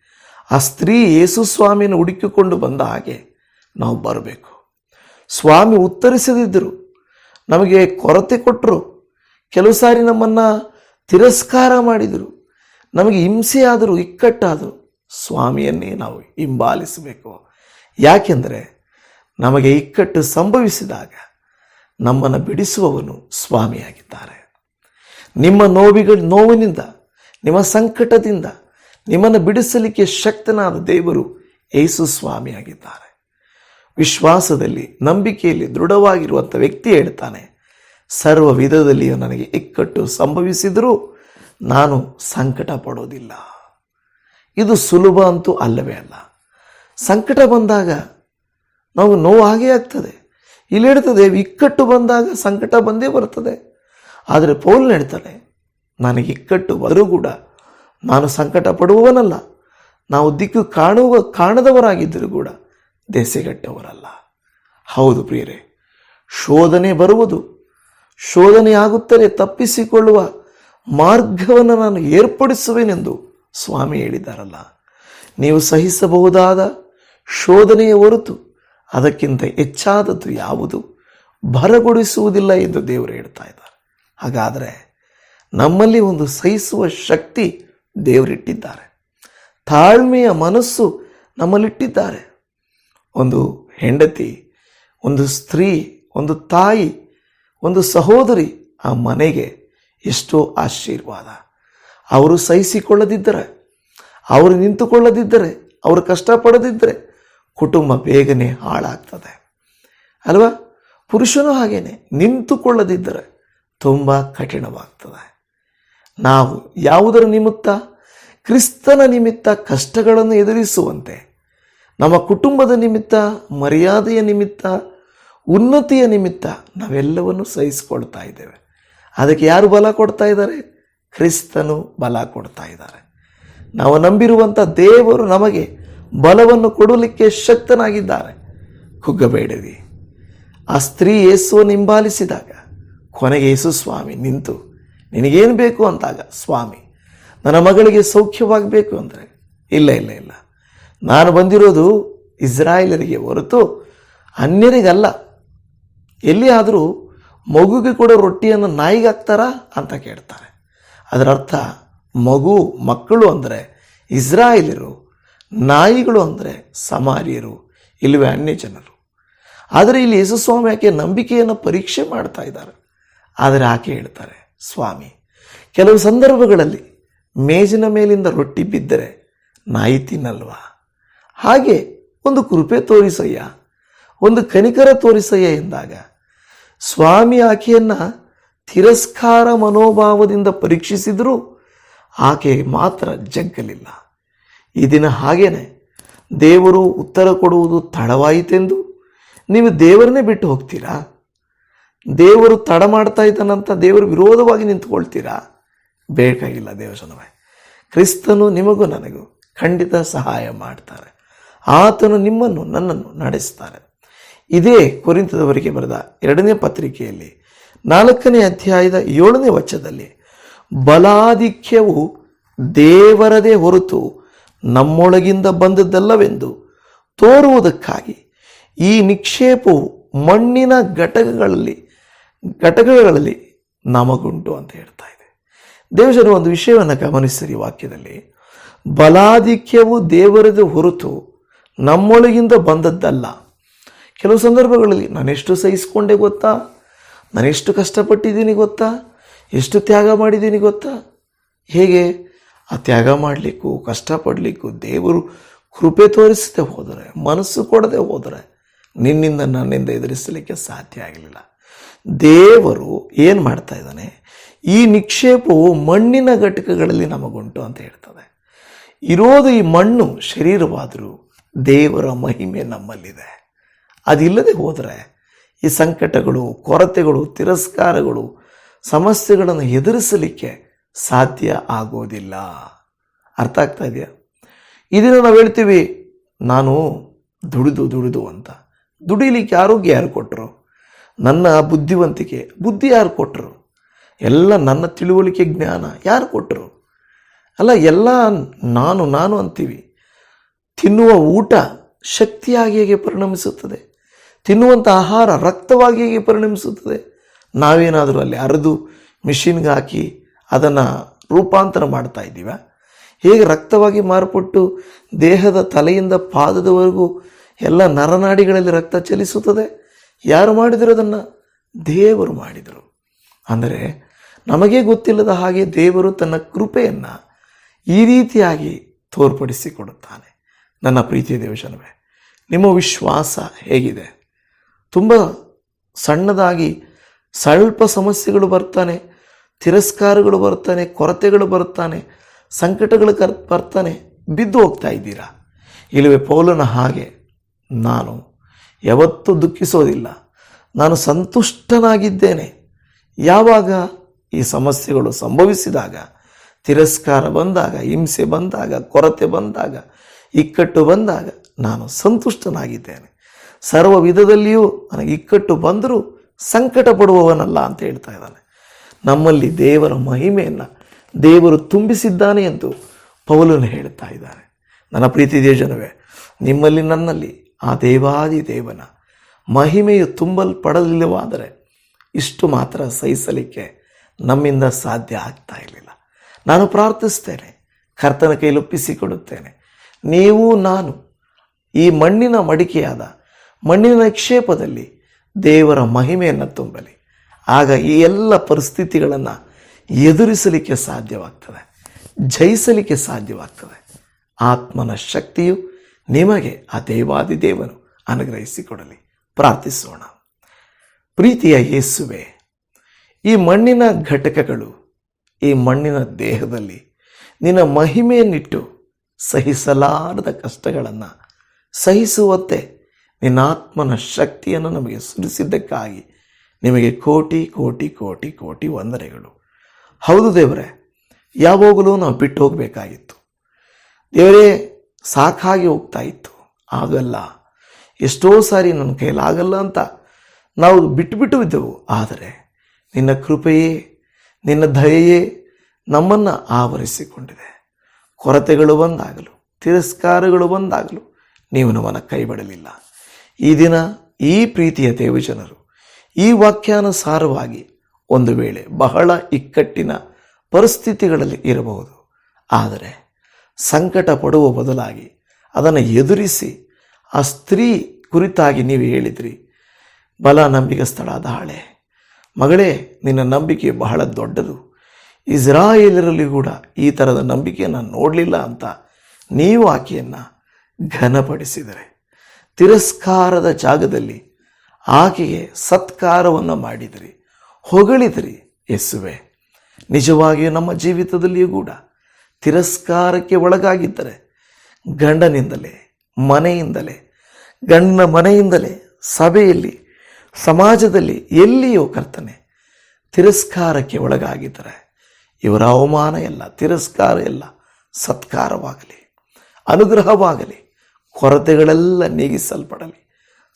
ಆ ಸ್ತ್ರೀ ಯೇಸು ಸ್ವಾಮಿಯನ್ನು ಹುಡುಕಿಕೊಂಡು ಬಂದ ಹಾಗೆ ನಾವು ಬರಬೇಕು. ಸ್ವಾಮಿ ಉತ್ತರಿಸದಿದ್ದರು. ನಮಗೆ ಕೊರತೆ ಕೊಟ್ಟರು. ಕೆಲವು ಸಾರಿ ನಮ್ಮನ್ನು ತಿರಸ್ಕಾರ ಮಾಡಿದರು. ನಮಗೆ ಹಿಂಸೆ ಆದರೂ ಇಕ್ಕಟ್ಟಾದರೂ. ಸ್ವಾಮಿಯನ್ನೇ ನಾವು ಹಿಂಬಾಲಿಸಬೇಕು. ಯಾಕೆಂದರೆ ನಮಗೆ ಇಕ್ಕಟ್ಟು ಸಂಭವಿಸಿದಾಗ ನಮ್ಮನ್ನು ಬಿಡಿಸುವವನು ಸ್ವಾಮಿಯಾಗಿದ್ದಾರೆ. ನಿಮ್ಮ ನೋವಿಗಳ ನೋವಿನಿಂದ, ನಿಮ್ಮ ಸಂಕಟದಿಂದ ನಿಮ್ಮನ್ನು ಬಿಡಿಸಲಿಕ್ಕೆ ಶಕ್ತನಾದ ದೇವರು ಯೇಸು ಸ್ವಾಮಿಯಾಗಿದ್ದಾರೆ. ವಿಶ್ವಾಸದಲ್ಲಿ, ನಂಬಿಕೆಯಲ್ಲಿ ದೃಢವಾಗಿರುವಂಥ ವ್ಯಕ್ತಿ ಹೇಳ್ತಾನೆ, ಸರ್ವ ವಿಧದಲ್ಲಿಯೂ ನನಗೆ ಇಕ್ಕಟ್ಟು ಸಂಭವಿಸಿದರೂ ನಾನು ಸಂಕಟ ಪಡೋದಿಲ್ಲ. ಇದು ಸುಲಭ ಅಂತೂ ಅಲ್ಲವೇ ಅಲ್ಲ. ಸಂಕಟ ಬಂದಾಗ ನಾವು ನೋವು ಹಾಗೇ ಆಗ್ತದೆ. ಇಲ್ಲಿ ಹೇಳ್ತದೆ, ಇಕ್ಕಟ್ಟು ಬಂದಾಗ ಸಂಕಟ ಬಂದೇ ಬರ್ತದೆ ಆದರೆ ಪೌಲ್ ಹೇಳ್ತಾನೆ, ನನಗೆ ಇಕ್ಕಟ್ಟು ಬರೂ ಕೂಡ ನಾನು ಸಂಕಟ ಪಡುವವನಲ್ಲ ನಾವು ದಿಕ್ಕು ಕಾಣುವ, ಕಾಣದವರಾಗಿದ್ದರೂ ಕೂಡ ದೆಸೆಗಟ್ಟವರಲ್ಲ. ಹೌದು ಪ್ರಿಯರೇ, ಶೋಧನೆ ಬರುವುದು. ಶೋಧನೆ ಆಗುತ್ತಲೇ ತಪ್ಪಿಸಿಕೊಳ್ಳುವ ಮಾರ್ಗವನ್ನು ನಾನು ಏರ್ಪಡಿಸುವೆನೆಂದು ಸ್ವಾಮಿ ಹೇಳಿದ್ದಾರಲ್ಲ. ನೀವು ಸಹಿಸಬಹುದಾದ ಶೋಧನೆಯ ಹೊರತು ಅದಕ್ಕಿಂತ ಹೆಚ್ಚಾದದ್ದು ಯಾವುದು? ಭರಗೊಡಿಸುವುದಿಲ್ಲ ಎಂದು ದೇವರು ಹೇಳ್ತಾ ಇದ್ದಾರೆ. ಹಾಗಾದರೆ ನಮ್ಮಲ್ಲಿ ಒಂದು ಸಹಿಸುವ ಶಕ್ತಿ ದೇವರಿಟ್ಟಿದ್ದಾರೆ. ತಾಳ್ಮೆಯ ಮನಸ್ಸು ನಮ್ಮಲ್ಲಿಟ್ಟಿದ್ದಾರೆ. ಒಂದು ಹೆಂಡತಿ, ಒಂದು ಸ್ತ್ರೀ, ಒಂದು ತಾಯಿ, ಒಂದು ಸಹೋದರಿ ಆ ಮನೆಗೆ ಎಷ್ಟೋ ಆಶೀರ್ವಾದ. ಅವರು ಸಹಿಸಿಕೊಳ್ಳದಿದ್ದರೆ, ಅವರು ನಿಂತುಕೊಳ್ಳದಿದ್ದರೆ, ಅವರು ಕಷ್ಟಪಡದಿದ್ದರೆ ಕುಟುಂಬ ಬೇಗನೆ ಹಾಳಾಗ್ತದೆ. ಅಲ್ವಾ? ಪುರುಷನು ಹಾಗೇನೆ, ನಿಂತುಕೊಳ್ಳದಿದ್ದರೆ ತುಂಬ ಕಠಿಣವಾಗ್ತದೆ. ನಾವು ಯಾವುದರ ನಿಮಿತ್ತ? ಕ್ರಿಸ್ತನ ನಿಮಿತ್ತ ಕಷ್ಟಗಳನ್ನು ಎದುರಿಸುವಂತೆ. ನಮ್ಮ ಕುಟುಂಬದ ನಿಮಿತ್ತ, ಮರ್ಯಾದೆಯ ನಿಮಿತ್ತ, ಉನ್ನತಿಯ ನಿಮಿತ್ತ ನಾವೆಲ್ಲವನ್ನು ಸಹಿಸಿಕೊಳ್ತಾ ಇದ್ದೇವೆ. ಅದಕ್ಕೆ ಯಾರು ಬಲ ಕೊಡ್ತಾ ಇದ್ದಾರೆ? ಕ್ರಿಸ್ತನು ಬಲ ಕೊಡ್ತಾ ಇದ್ದಾರೆ. ನಾವು ನಂಬಿರುವಂಥ ದೇವರು ನಮಗೆ ಬಲವನ್ನು ಕೊಡಲಿಕ್ಕೆ ಶಕ್ತನಾಗಿದ್ದಾರೆ. ಕುಗ್ಗಬೇಡಿರಿ. ಆ ಸ್ತ್ರೀ ಯೇಸುವನ್ನು ಹಿಂಬಾಲಿಸಿದಾಗ ಕೊನೆಗೆ ಯೇಸು ಸ್ವಾಮಿ ನಿಂತು, ನಿನಗೇನು ಬೇಕು ಅಂತಾಗ ಸ್ವಾಮಿ, ನನ್ನ ಮಗಳಿಗೆ ಸೌಖ್ಯವಾಗಬೇಕು ಅಂದರೆ, ಇಲ್ಲ ಇಲ್ಲ ಇಲ್ಲ. ನಾನು ಬಂದಿರೋದು ಇಸ್ರಾಯೇಲರಿಗೆ ಹೊರತು ಅನ್ಯರಿಗಲ್ಲ. ಎಲ್ಲಿಯಾದರೂ ಮಗುಗೆ ಕೂಡ ರೊಟ್ಟಿಯನ್ನು ನಾಯಿಗೆ ಹಾಕ್ತಾರಾ ಅಂತ ಕೇಳ್ತಾರೆ. ಅದರ ಅರ್ಥ ಮಗು, ಮಕ್ಕಳು ಅಂದರೆ ಇಸ್ರಾಯೇಲರು ನಾಯಿಗಳು ಅಂದರೆ ಸಮಾರಿಯರು, ಇಲ್ಲವೇ ಅನ್ಯ ಜನರು ಆದರೆ ಇಲ್ಲಿ ಯೇಸುಸ್ವಾಮಿ ಆಕೆ ನಂಬಿಕೆಯನ್ನು ಪರೀಕ್ಷೆ ಮಾಡ್ತಾ ಇದ್ದಾರೆ. ಆದರೆ ಆಕೆ ಹೇಳ್ತಾರೆ, ಸ್ವಾಮಿ, ಕೆಲವು ಸಂದರ್ಭಗಳಲ್ಲಿ ಮೇಜಿನ ಮೇಲಿಂದ ರೊಟ್ಟಿ ಬಿದ್ದರೆ ನಾಯಿ ತಿನ್ನಲ್ವಾ? ಹಾಗೆ ಒಂದು ಕೃಪೆ ತೋರಿಸಯ್ಯ? ಒಂದು ಕನಿಕರ ತೋರಿಸಯ್ಯ? ಎಂದಾಗ, ಸ್ವಾಮಿ ಆಕೆಯನ್ನು ತಿರಸ್ಕಾರ ಮನೋಭಾವದಿಂದ ಪರೀಕ್ಷಿಸಿದರೂ ಆಕೆ ಮಾತ್ರ ಜಗ್ಗಲಿಲ್ಲ. ಈ ದಿನ ಹಾಗೇನೆ. ದೇವರು ಉತ್ತರ ಕೊಡುವುದು ತಡವಾಯಿತೆಂದು ನೀವು ದೇವರನ್ನೇ ಬಿಟ್ಟು ಹೋಗ್ತೀರಾ? ದೇವರು ತಡ ಮಾಡ್ತಾ ಇದ್ದಾನಂತ ದೇವರು ವಿರೋಧವಾಗಿ ನಿಂತ್ಕೊಳ್ತೀರಾ? ಬೇಕಾಗಿಲ್ಲ ದೇವಜನವೇ. ಕ್ರಿಸ್ತನು ನಿಮಗೂ ನನಗೂ ಖಂಡಿತ ಸಹಾಯ ಮಾಡ್ತಾರೆ. ಆತನು ನಿಮ್ಮನ್ನು ನನ್ನನ್ನು ನಡೆಸ್ತಾರೆ. ಇದೇ ಕುರಿತದವರಿಗೆ ಬರೆದ ಎರಡನೇ ಪತ್ರಿಕೆಯಲ್ಲಿ ನಾಲ್ಕನೇ ಅಧ್ಯಾಯದ ಏಳನೇ ವಚದಲ್ಲಿ ಬಲಾಧಿಕ್ಯವು ದೇವರದೇ ಹೊರತು ನಮ್ಮೊಳಗಿಂದ ಬಂದದ್ದಲ್ಲವೆಂದು ತೋರುವುದಕ್ಕಾಗಿ ಈ ನಿಕ್ಷೇಪವು ಮಣ್ಣಿನ ಘಟಕಗಳಲ್ಲಿ ಘಟಕಗಳಲ್ಲಿ ನಮಗುಂಟು ಅಂತ ಹೇಳ್ತಾ ಇದೆ. ದೇವಜನ ಒಂದು ವಿಷಯವನ್ನು ಗಮನಿಸಿರಿ ವಾಕ್ಯದಲ್ಲಿ. ಬಲಾಧಿಕ್ಯವು ದೇವರದು ಹೊರತು ನಮ್ಮೊಳಗಿಂದ ಬಂದದ್ದಲ್ಲ. ಕೆಲವು ಸಂದರ್ಭಗಳಲ್ಲಿ ನಾನೆಷ್ಟು ಸಹಿಸಿಕೊಂಡೆ ಗೊತ್ತಾ? ನಾನೆಷ್ಟು ಕಷ್ಟಪಟ್ಟಿದ್ದೀನಿ ಗೊತ್ತಾ? ಎಷ್ಟು ತ್ಯಾಗ ಮಾಡಿದ್ದೀನಿ ಗೊತ್ತಾ? ಹೇಗೆ? ಆ ತ್ಯಾಗ ಮಾಡಲಿಕ್ಕೂ ಕಷ್ಟಪಡಲಿಕ್ಕೂ ದೇವರು ಕೃಪೆ ತೋರಿಸದೆ ಹೋದರೆ, ಮನಸ್ಸು ಕೊಡದೆ ಹೋದರೆ ನಿನ್ನಿಂದ ನನ್ನಿಂದ ಎದುರಿಸಲಿಕ್ಕೆ ಸಾಧ್ಯ ಆಗಲಿಲ್ಲ. ದೇವರು ಏನು ಮಾಡ್ತಾ ಇದ್ದಾನೆ? ಈ ನಿಕ್ಷೇಪವು ಮಣ್ಣಿನ ಘಟಕಗಳಲ್ಲಿ ನಮಗುಂಟು ಅಂತ ಹೇಳ್ತದೆ. ಇರೋದು ಈ ಮಣ್ಣು, ಶರೀರವಾದರೂ ದೇವರ ಮಹಿಮೆ ನಮ್ಮಲ್ಲಿದೆ. ಅದಿಲ್ಲದೆ ಹೋದರೆ ಈ ಸಂಕಟಗಳು, ಕೊರತೆಗಳು, ತಿರಸ್ಕಾರಗಳು, ಸಮಸ್ಯೆಗಳನ್ನು ಎದುರಿಸಲಿಕ್ಕೆ ಸಾಧ್ಯ ಆಗೋದಿಲ್ಲ. ಅರ್ಥ ಆಗ್ತಾ ಇದೆಯಾ? ಇದನ್ನು ನಾವು ಹೇಳ್ತೀವಿ, ನಾನು ದುಡಿದು ದುಡಿದು ಅಂತ. ದುಡಿಲಿಕ್ಕೆ ಆರೋಗ್ಯ ಯಾರು ಕೊಟ್ಟರು ನನ್ನ ಬುದ್ಧಿವಂತಿಕೆ, ಬುದ್ಧಿ ಯಾರು ಕೊಟ್ಟರು ಎಲ್ಲ ನನ್ನ ತಿಳುವಳಿಕೆ ಜ್ಞಾನ ಯಾರು ಕೊಟ್ಟರು ಅಲ್ಲ, ಎಲ್ಲ ನಾನು ನಾನು ಅಂತೀವಿ, ತಿನ್ನುವ ಊಟ ಶಕ್ತಿಯಾಗಿ ಹೇಗೆ ಪರಿಣಮಿಸುತ್ತದೆ? ತಿನ್ನುವಂಥ ಆಹಾರ ರಕ್ತವಾಗಿ ಹೇಗೆ ಪರಿಣಮಿಸುತ್ತದೆ? ನಾವೇನಾದರೂ ಅಲ್ಲಿ ಅರೆದು ಮಿಷಿನ್ಗೆ ಹಾಕಿ ಅದನ್ನು ರೂಪಾಂತರ ಮಾಡ್ತಾ ಇದ್ದೀವ. ಹೇಗೆ ರಕ್ತವಾಗಿ ಮಾರ್ಪಟ್ಟು ದೇಹದ ತಲೆಯಿಂದ ಪಾದದವರೆಗೂ ಎಲ್ಲ ನರನಾಡಿಗಳಲ್ಲಿ ರಕ್ತ ಚಲಿಸುತ್ತದೆ? ಯಾರು ಮಾಡಿದರು ಅದನ್ನು? ದೇವರು ಮಾಡಿದರು. ಅಂದರೆ ನಮಗೆ ಗೊತ್ತಿಲ್ಲದ ಹಾಗೆ ದೇವರು ತನ್ನ ಕೃಪೆಯನ್ನು ಈ ರೀತಿಯಾಗಿ ತೋರ್ಪಡಿಸಿಕೊಡುತ್ತಾನೆ. ನನ್ನ ಪ್ರೀತಿಯ ದೇವಜನವೇ, ನಿಮ್ಮ ವಿಶ್ವಾಸ ಹೇಗಿದೆ? ತುಂಬ ಸಣ್ಣದಾಗಿ ಸ್ವಲ್ಪ ಸಮಸ್ಯೆಗಳು ಬರ್ತಾನೆ ತಿರಸ್ಕಾರಗಳು ಬರ್ತಾನೆ ಕೊರತೆಗಳು ಬರ್ತಾನೆ ಸಂಕಟಗಳು ಕರ್, ಬರ್ತಾನೆ, ಬಿದ್ದು ಹೋಗ್ತಾ ಇದ್ದೀರಾ? ಇಲ್ಲವೇ ಪೌಲನ ಹಾಗೆ ನಾನು ಯಾವತ್ತೂ ದುಃಖಿಸೋದಿಲ್ಲ. ನಾನು ಸಂತುಷ್ಟನಾಗಿದ್ದೇನೆ. ಯಾವಾಗ ಈ ಸಮಸ್ಯೆಗಳು ಸಂಭವಿಸಿದಾಗ, ತಿರಸ್ಕಾರ ಬಂದಾಗ, ಹಿಂಸೆ ಬಂದಾಗ, ಕೊರತೆ ಬಂದಾಗ, ಇಕ್ಕಟ್ಟು ಬಂದಾಗ ನಾನು ಸಂತುಷ್ಟನಾಗಿದ್ದೇನೆ. ಸರ್ವ ವಿಧದಲ್ಲಿಯೂ ನನಗೆ ಇಕ್ಕಟ್ಟು ಬಂದರೂ ಸಂಕಟ ಪಡುವವನಲ್ಲ ಅಂತ ಹೇಳ್ತಾ ಇದ್ದಾನೆ. ನಮ್ಮಲ್ಲಿ ದೇವರ ಮಹಿಮೆಯನ್ನು ದೇವರು ತುಂಬಿಸಿದ್ದಾನೆ ಎಂದು ಪೌಲನು ಹೇಳ್ತಾ ಇದ್ದಾನೆ. ನನ್ನ ಪ್ರೀತಿ ದೇವಜನವೇ, ನಿಮ್ಮಲ್ಲಿ ನನ್ನಲ್ಲಿ ಆ ದೇವಾದಿ ದೇವನ ಮಹಿಮೆಯು ತುಂಬಲ್ಪಡಲಿಲ್ಲವಾದರೆ ಇಷ್ಟು ಮಾತ್ರ ಸಹಿಸಲಿಕ್ಕೆ ನಮ್ಮಿಂದ ಸಾಧ್ಯ ಆಗ್ತಾ ಇರಲಿಲ್ಲ. ನಾನು ಪ್ರಾರ್ಥಿಸ್ತೇನೆ, ಕರ್ತನ ಕೈಲೊಪ್ಪಿಸಿಕೊಡುತ್ತೇನೆ ನೀವು, ನಾನು ಈ ಮಣ್ಣಿನ ಮಡಿಕೆಯಾದ ಮಣ್ಣಿನ ನಿಕ್ಷೇಪದಲ್ಲಿ ದೇವರ ಮಹಿಮೆಯನ್ನು ತುಂಬಲಿ. ಆಗ ಈ ಎಲ್ಲ ಪರಿಸ್ಥಿತಿಗಳನ್ನು ಎದುರಿಸಲಿಕ್ಕೆ ಸಾಧ್ಯವಾಗ್ತದೆ, ಜಯಿಸಲಿಕ್ಕೆ ಸಾಧ್ಯವಾಗ್ತದೆ. ಆತ್ಮನ ಶಕ್ತಿಯು ನಿಮಗೆ ಆ ದೇವಾದಿ ದೇವನು ಅನುಗ್ರಹಿಸಿಕೊಡಲಿ. ಪ್ರಾರ್ಥಿಸೋಣ. ಪ್ರೀತಿಯ ಯೇಸುವೆ, ಈ ಮಣ್ಣಿನ ಘಟಕಗಳು, ಈ ಮಣ್ಣಿನ ದೇಹದಲ್ಲಿ ನಿನ್ನ ಮಹಿಮೆಯನ್ನಿಟ್ಟು ಸಹಿಸಲಾರದ ಕಷ್ಟಗಳನ್ನು ಸಹಿಸುವಂತೆ ನಿನ್ನ ಆತ್ಮನ ಶಕ್ತಿಯನ್ನು ನಮಗೆ ಸುರಿಸಿದ್ದಕ್ಕಾಗಿ ನಿಮಗೆ ಕೋಟಿ ಕೋಟಿ ಕೋಟಿ ಕೋಟಿ ವಂದನೆಗಳು. ಹೌದು ದೇವರೇ, ಯಾವಾಗಲೂ ನಾವು ಬಿಟ್ಟು ಹೋಗಬೇಕಾಗಿತ್ತು. ದೇವರೇ, ಸಾಕಾಗಿ ಹೋಗ್ತಾ ಇತ್ತು. ಆಗಲ್ಲ ಎಷ್ಟೋ ಸಾರಿ ನನ್ನ ಕೈಲಾಗಲ್ಲ ಅಂತ ನಾವು ಬಿಟ್ಟುಬಿಟ್ಟು ಇದ್ದೆವು ಆದರೆ ನಿನ್ನ ಕೃಪೆಯೇ, ನಿನ್ನ ದಯೆಯೇ ನಮ್ಮನ್ನು ಆವರಿಸಿಕೊಂಡಿದೆ. ಕೊರತೆಗಳು ಬಂದಾಗಲು, ತಿರಸ್ಕಾರಗಳು ಬಂದಾಗಲು ನೀವು ನಮ್ಮನ್ನು ಕೈ ಬಿಡಲಿಲ್ಲ ಈ ದಿನ ಈ ಪ್ರೀತಿಯ ದೇವಜನರು ಈ ವಾಕ್ಯಾನುಸಾರವಾಗಿ ಒಂದು ವೇಳೆ ಬಹಳ ಇಕ್ಕಟ್ಟಿನ ಪರಿಸ್ಥಿತಿಗಳಲ್ಲಿ ಇರಬಹುದು. ಆದರೆ ಸಂಕಟ ಪಡುವ ಬದಲಾಗಿ ಅದನ್ನು ಎದುರಿಸಿ ಆ ಸ್ತ್ರೀ ಕುರಿತಾಗಿ ನೀವು ಹೇಳಿದ್ರಿ, ಬಲ ನಂಬಿಕೆ ಸ್ಥಳದ ಹಾಳೆ. ಮಗಳೇ, ನಿನ್ನ ನಂಬಿಕೆ ಬಹಳ ದೊಡ್ಡದು. ಇಸ್ರಾಯೇಲರಲ್ಲಿ ಕೂಡ ಈ ಥರದ ನಂಬಿಕೆಯನ್ನು ನೋಡಲಿಲ್ಲ ಅಂತ ನೀವು ಆಕೆಯನ್ನು ಘನಪಡಿಸಿದರೆ. ತಿರಸ್ಕಾರದ ಜಾಗದಲ್ಲಿ ಆಕೆಗೆ ಸತ್ಕಾರವನ್ನು ಮಾಡಿದಿರಿ, ಹೊಗಳಿದಿರಿ ಯೇಸುವೆ. ನಿಜವಾಗಿಯೂ ನಮ್ಮ ಜೀವಿತದಲ್ಲಿಯೂ ಕೂಡ ತಿರಸ್ಕಾರಕ್ಕೆ ಒಳಗಾಗಿದ್ದರೆ ಗಂಡನಿಂದಲೇ, ಮನೆಯಿಂದಲೇ, ಗಂಡನ ಮನೆಯಿಂದಲೇ, ಸಭೆಯಲ್ಲಿ, ಸಮಾಜದಲ್ಲಿ ಎಲ್ಲಿಯೋ ಕರ್ತನೆ ತಿರಸ್ಕಾರಕ್ಕೆ ಒಳಗಾಗಿದ್ದರೆ ಇವರ ಅವಮಾನ ಎಲ್ಲ, ತಿರಸ್ಕಾರ ಎಲ್ಲ ಸತ್ಕಾರವಾಗಲಿ, ಅನುಗ್ರಹವಾಗಲಿ, ಕೊರತೆಗಳೆಲ್ಲ ನೀಗಿಸಲ್ಪಡಲಿ.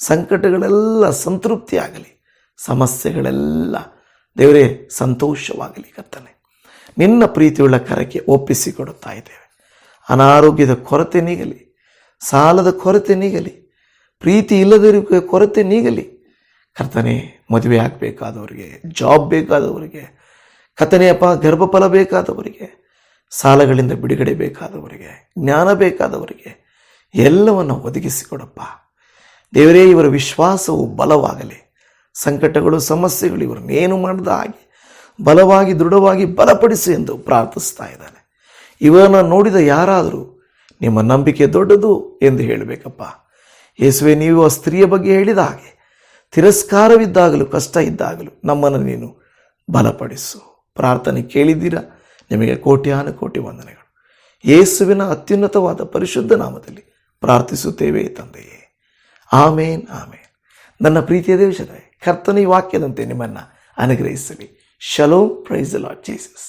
ಸಂಕಟಗಳೆಲ್ಲ ಸಂತೃಪ್ತಿಯಾಗಲಿ, ಸಮಸ್ಯೆಗಳೆಲ್ಲ ದೇವರೇ ಸಂತೋಷವಾಗಲಿ ಕರ್ತನೆ. ನಿನ್ನ ಪ್ರೀತಿಯುಳ್ಳ ಕರಕ್ಕೆ ಒಪ್ಪಿಸಿಕೊಡುತ್ತಾ ಇದ್ದೇವೆ. ಅನಾರೋಗ್ಯದ ಕೊರತೆ ನೀಗಲಿ, ಸಾಲದ ಕೊರತೆ ನೀಗಲಿ, ಪ್ರೀತಿ ಇಲ್ಲದಿರುವ ಕೊರತೆ ನೀಗಲಿ, ಕರ್ತನೆ ಮದುವೆ ಆಗಬೇಕಾದವರಿಗೆ ಜಾಬ್ ಬೇಕಾದವರಿಗೆ ಕರ್ತನೆಯಪ್ಪ ಗರ್ಭಫಲ ಬೇಕಾದವರಿಗೆ, ಸಾಲಗಳಿಂದ ಬಿಡುಗಡೆ ಬೇಕಾದವರಿಗೆ, ಜ್ಞಾನ ಬೇಕಾದವರಿಗೆ ಎಲ್ಲವನ್ನು ಒದಗಿಸಿಕೊಡಪ್ಪ. ದೇವರೇ, ಇವರ ವಿಶ್ವಾಸವು ಬಲವಾಗಲಿ. ಸಂಕಟಗಳು, ಸಮಸ್ಯೆಗಳು ಇವರನ್ನೇನು ಮಾಡಿದ ಹಾಗೆ ಬಲವಾಗಿ, ದೃಢವಾಗಿ ಬಲಪಡಿಸಿ ಎಂದು ಪ್ರಾರ್ಥಿಸ್ತಾ ಇದ್ದಾನೆ. ಇವರನ್ನು ನೋಡಿದ ಯಾರಾದರೂ ನಿಮ್ಮ ನಂಬಿಕೆ ದೊಡ್ಡದು ಎಂದು ಹೇಳಬೇಕಪ್ಪ. ಯೇಸುವೆ, ನೀವು ಆ ಸ್ತ್ರೀಯ ಬಗ್ಗೆ ಹೇಳಿದ ಹಾಗೆ ತಿರಸ್ಕಾರವಿದ್ದಾಗಲೂ, ಕಷ್ಟ ಇದ್ದಾಗಲೂ ನಮ್ಮನ್ನು ನೀನು ಬಲಪಡಿಸು. ಪ್ರಾರ್ಥನೆ ಕೇಳಿದ್ದೀರಾ? ನಿಮಗೆ ಕೋಟ್ಯಾನು ಕೋಟಿ ವಂದನೆಗಳು. ಯೇಸುವಿನ ಅತ್ಯುನ್ನತವಾದ ಪರಿಶುದ್ಧ ನಾಮದಲ್ಲಿ ಪ್ರಾರ್ಥಿಸುತ್ತೇವೆ ತಂದೆಯೇ. ಆಮೇನ್ ಆಮೇನ್ ನನ್ನ ಪ್ರೀತಿಯ ದೇವಶರೇ ಕರ್ತನ ಈ ವಾಕ್ಯದಂತೆ ನಿಮ್ಮನ್ನು ಅನುಗ್ರಹಿಸಲಿ ಶಲೋ ಪ್ರೈಸ್ ಲಾರ್ಡ್ ಜೀಸಸ್